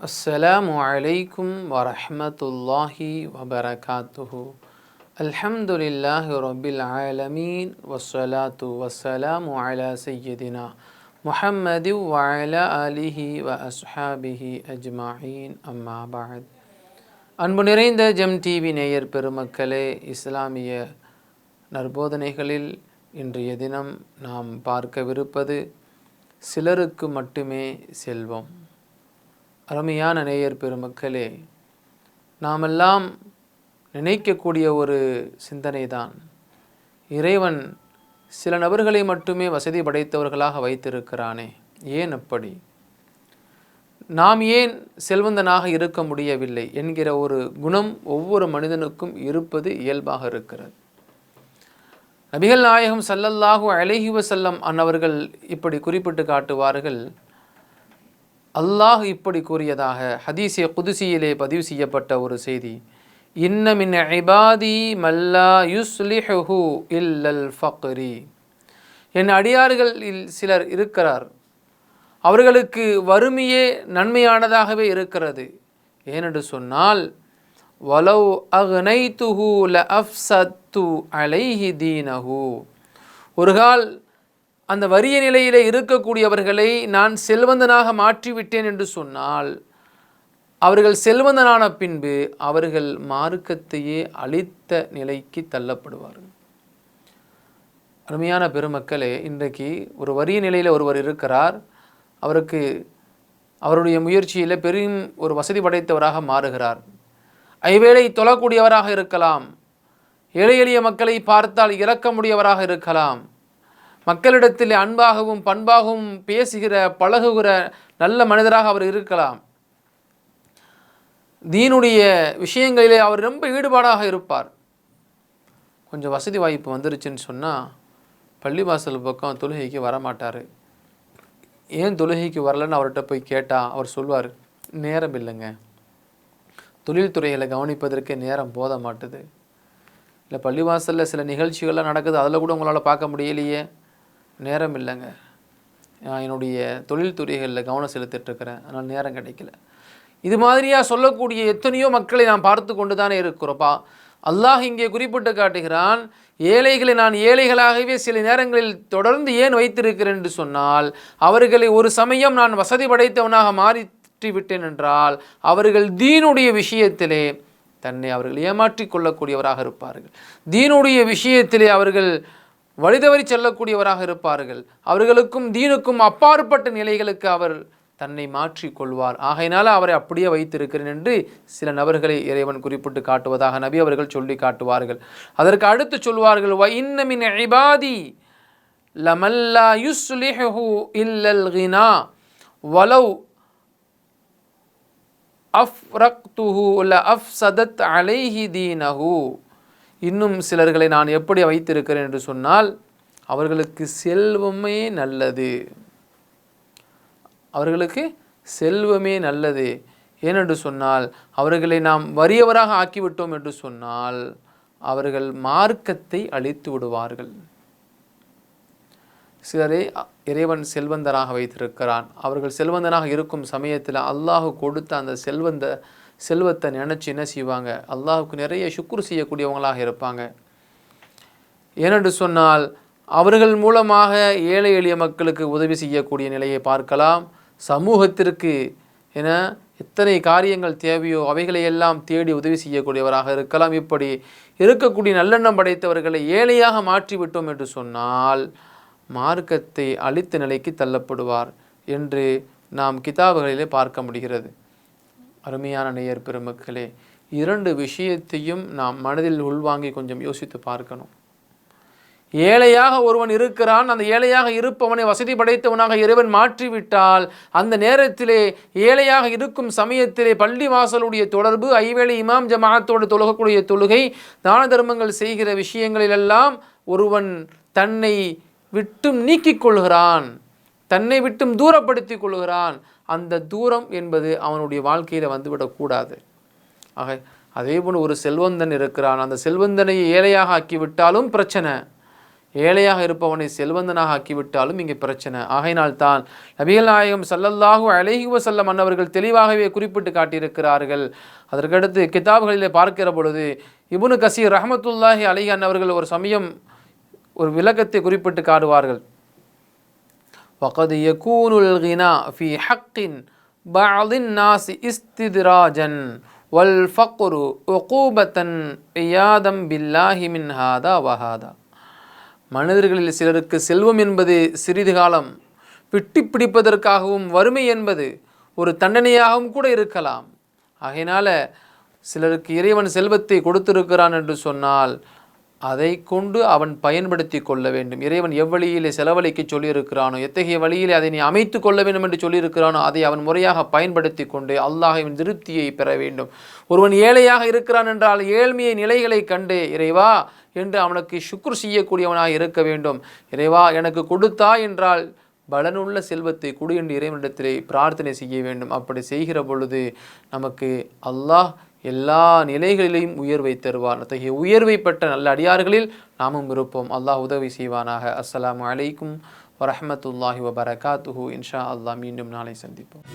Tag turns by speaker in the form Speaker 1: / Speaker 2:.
Speaker 1: السلام عليكم ورحمة الله وبركاته الحمد لله رب العالمين والصلاة والسلام على سيدنا محمد وعلى آله وأصحابه أجمعين أما بعد அன்பு நிறைந்த GeM TV நேயர் பெருமக்களே இஸ்லாமிய நற்போதனைகளில் இன்றைய தினம் நாம் பார்க்கவிருப்பது சிலருக்கு மட்டுமே செல்வம் அருமையான நேயர் பெருமக்களே நாமெல்லாம் நினைக்கக்கூடிய ஒரு சிந்தனை தான் இறைவன் சில நபர்களை மட்டுமே வசதி படைத்தவர்களாக வைத்திருக்கிறானே ஏன் அப்படி? நாம் ஏன் செல்வந்தனாக இருக்க முடியவில்லை என்கிற ஒரு குணம் ஒவ்வொரு மனிதனுக்கும் இருப்பது இயல்பாக இருக்கிறது. நபிகள் நாயகம் சல்லல்லாஹு அழகிவ செல்லம் அன்னவர்கள் இப்படி குறிப்பிட்டு காட்டுவார்கள் அல்லாஹ் இப்படி கூறியதாக ஹதீஸே குதுசியிலே பதிவு செய்யப்பட்ட ஒரு செய்தி. இன்னமின் ஐபாதி மல்லா யுஸ்லிஹு இல்லல் ஃபக்ரி. என் அடியார்களில் சிலர் இருக்கிறார். அவர்களுக்கு வறுமையே நன்மையானதாகவே இருக்கிறது. ஏனென்று சொன்னால் வலவ் அக்னைத்துஹு ல அஃப்சத்து அலைஹி தீனஹு. ஒரு கால் அந்த வறிய நிலையிலே இருக்கக்கூடியவர்களை நான் செல்வந்தனாக மாற்றிவிட்டேன் என்று சொன்னால் அவர்கள் செல்வந்தனான பின்பு அவர்கள் மார்க்கத்தையே அழித்த நிலைக்கு தள்ளப்படுவார்கள். அருமையான பெருமக்களே இன்றைக்கு ஒரு வறிய நிலையில் ஒருவர் இருக்கிறார். அவருக்கு அவருடைய முயற்சியில் பெரும் ஒரு வசதி படைத்தவராக மாறுகிறார். ஐவேளை தொழக்கூடியவராக இருக்கலாம். ஏழை எளிய மக்களை பார்த்தால் இறக்கமுடையவராக இருக்கலாம். மக்களிடத்தில் அன்பாகவும் பண்பாகவும் பேசுகிற பழகுகிற நல்ல மனிதராக அவர் இருக்கலாம். தீனுடைய விஷயங்களிலே அவர் ரொம்ப ஈடுபாடாக இருப்பார். கொஞ்சம் வசதி வாய்ப்பு வந்துருச்சுன்னு சொன்னால் பள்ளிவாசல் பக்கம் தொழுகைக்கு வரமாட்டார். ஏன் தொழுகைக்கு வரலன்னு அவர்கிட்ட போய் கேட்டால் அவர் சொல்வார் நேரம் இல்லைங்க. தொழில்துறைகளை கவனிப்பதற்கு நேரம் போத மாட்டுது இல்லை பள்ளிவாசலில் சில நிகழ்ச்சிகள்லாம் நடக்குது அதில் கூட உங்களால் பார்க்க முடியலையே. நேரம் இல்லைங்க. நான் என்னுடைய தொழில்துறைகளில் கவனம் செலுத்திட்டுருக்கிறேன். அதனால் நேரம் கிடைக்கல. இது மாதிரியாக சொல்லக்கூடிய எத்தனையோ மக்களை நாம் பார்த்து கொண்டு தானே இருக்கிறோப்பா அல்லாஹ் இங்கே குறிப்பிட்டு காட்டுகிறான் ஏழைகளை நான் ஏழைகளாகவே சில நேரங்களில் தொடர்ந்து ஏன் வைத்திருக்கிறேன் என்று சொன்னால் அவர்களை ஒரு சமயம் நான் வசதி படைத்தவனாக மாற்றி விட்டேன் என்றால் அவர்கள் தீனுடைய விஷயத்திலே தன்னை அவர்கள் ஏமாற்றி கொள்ளக்கூடியவராக இருப்பார்கள். தீனுடைய விஷயத்திலே அவர்கள் வழிதவறி செல்லக்கூடியவராக இருப்பார்கள். அவர்களுக்கும் தீனுக்கும் அப்பாற்பட்ட நிலைகளுக்கு அவர் தன்னை மாற்றி கொள்வார். ஆகையினால் அவரை அப்படியே வைத்திருக்கிறேன் என்று சில நபர்களை இறைவன் குறிப்பிட்டு காட்டுவதாக நபி அவர்கள் சொல்லி காட்டுவார்கள். அதற்கு அடுத்து சொல்வார்கள் வ இன்னமின் ஐபாதி லமல்லா யுஸ்லிஹு இல்லல் கினா வலவ் அஃப்ரக்துஹு ல அஃப்சதத் அலைஹி தீனஹூ. இன்னும் சிலர்களை நான் எப்படி வைத்திருக்கிறேன் என்று சொன்னால் அவர்களுக்கு செல்வமே நல்லது. அவர்களுக்கு செல்வமே நல்லது. ஏனென்று சொன்னால் அவர்களை நாம் வறியவராக ஆக்கிவிட்டோம் என்று சொன்னால் அவர்கள் மார்க்கத்தை அழித்து விடுவார்கள். சிலரை இறைவன் செல்வந்தராக வைத்திருக்கிறான். அவர்கள் செல்வந்தனாக இருக்கும் சமயத்தில் அல்லாஹ் கொடுத்த அந்த செல்வந்த செல்வத்தை நினச்சி என்ன செய்வாங்க? அல்லாஹுக்கு நிறைய சுக்குர் செய்யக்கூடியவங்களாக இருப்பாங்க. ஏனென்று சொன்னால் அவர்கள் மூலமாக ஏழை எளிய மக்களுக்கு உதவி செய்யக்கூடிய நிலையை பார்க்கலாம். சமூகத்திற்கு என எத்தனை காரியங்கள் தேவையோ அவைகளை எல்லாம் தேடி உதவி செய்யக்கூடியவராக இருக்கலாம். இப்படி இருக்கக்கூடிய நல்லெண்ணம் படைத்தவர்களை ஏழையாக மாற்றிவிட்டோம் என்று சொன்னால் மார்க்கத்தை அழித்த நிலைக்கு தள்ளப்படுவார் என்று நாம் கிதாபுகளிலே பார்க்க முடிகிறது. அருமையான நேயர் பெருமக்களே இரண்டு விஷயத்தையும் நாம் மனதில் உள்வாங்கி கொஞ்சம் யோசித்து பார்க்கணும். ஏழையாக ஒருவன் இருக்கிறான் அந்த ஏழையாக இருப்பவனை வசதி படைத்தவனாக இறைவன் மாற்றிவிட்டால் அந்த நேரத்திலே ஏழையாக இருக்கும் சமயத்திலே பள்ளி வாசலுடைய தொடர்பு ஐவேளை இமாம் ஜமாத்தோடு தொழுகக்கூடிய தொழுகை தான தர்மங்கள் செய்கிற விஷயங்களிலெல்லாம் ஒருவன் தன்னை விட்டும் நீக்கிக் கொள்கிறான். தன்னை விட்டும் தூரப்படுத்தி கொள்கிறான். அந்த தூரம் என்பது அவனுடைய வாழ்க்கையில் வந்துவிடக்கூடாது ஆக அதே போல் ஒரு செல்வந்தன் இருக்கிறான். அந்த செல்வந்தனை ஏழையாக ஆக்கிவிட்டாலும் பிரச்சனை. ஏழையாக இருப்பவனை செல்வந்தனாக ஆக்கிவிட்டாலும் இங்கே பிரச்சனை. ஆகையினால் தான் நபிகள் நாயகம் சல்லல்லாஹு அழகிவ செல்ல அன்னவர்கள் தெளிவாகவே குறிப்பிட்டு காட்டியிருக்கிறார்கள். அதற்கடுத்து கிதாபுகளில் பார்க்கிற பொழுது இபுனு கசீர் ரஹமத்துல்லாஹி அலைஹி அன்னவர்கள் ஒரு சமயம் ஒரு விளக்கத்தை குறிப்பிட்டு காடுவார்கள் وقد يكون الغنى في حق بعض الناس استدراجا والفقر عقوبة عياذا بالله من هذا وهذا மனிதர்களில் சிலருக்கு செல்வம் என்பது சிறிது காலம் விட்டி பிடிப்பதற்காகவும் வறுமை என்பது ஒரு தண்டனையாகவும் கூட இருக்கலாம் ஆகையினால சிலருக்கு இறைவன் செல்வத்தை கொடுத்திருக்கிறான் என்று சொன்னால் அதை கொண்டு அவன் பயன்படுத்தி கொள்ள வேண்டும். இறைவன் எவ்வழியிலே செலவழிக்க சொல்லியிருக்கிறானோ எத்தகைய வழியிலே அதை நீ அமைத்து கொள்ள வேண்டும் என்று சொல்லியிருக்கிறானோ அதை அவன் முறையாக பயன்படுத்தி கொண்டு அல்லாஹின் திருப்தியை பெற வேண்டும். ஒருவன் ஏழையாக இருக்கிறான் என்றால் ஏழ்மையை நிலைகளை கண்டு இறைவா என்று அவனுக்கு சுக்குர் செய்யக்கூடியவனாக இருக்க வேண்டும். இறைவா எனக்கு கொடுத்தா என்றால் பலனுள்ள செல்வத்தை கொடு என்று இறைவனிடத்திலே பிரார்த்தனை செய்ய வேண்டும். அப்படி செய்கிற பொழுது நமக்கு அல்லாஹ் எல்லா நிலைகளிலையும் உயர்வை தருவான் அத்தகைய உயர்வை பெற்ற நல்ல அடியார்களில் நாமும் இருப்போம். அல்லாஹ் உதவி செய்வானாக. அஸ்லாம் அலைக்கும் வரமத்துல்லாஹி வபரகாத்துஹூ. இன்ஷா அல்லாஹ் மீண்டும் நாளை சந்திப்போம்.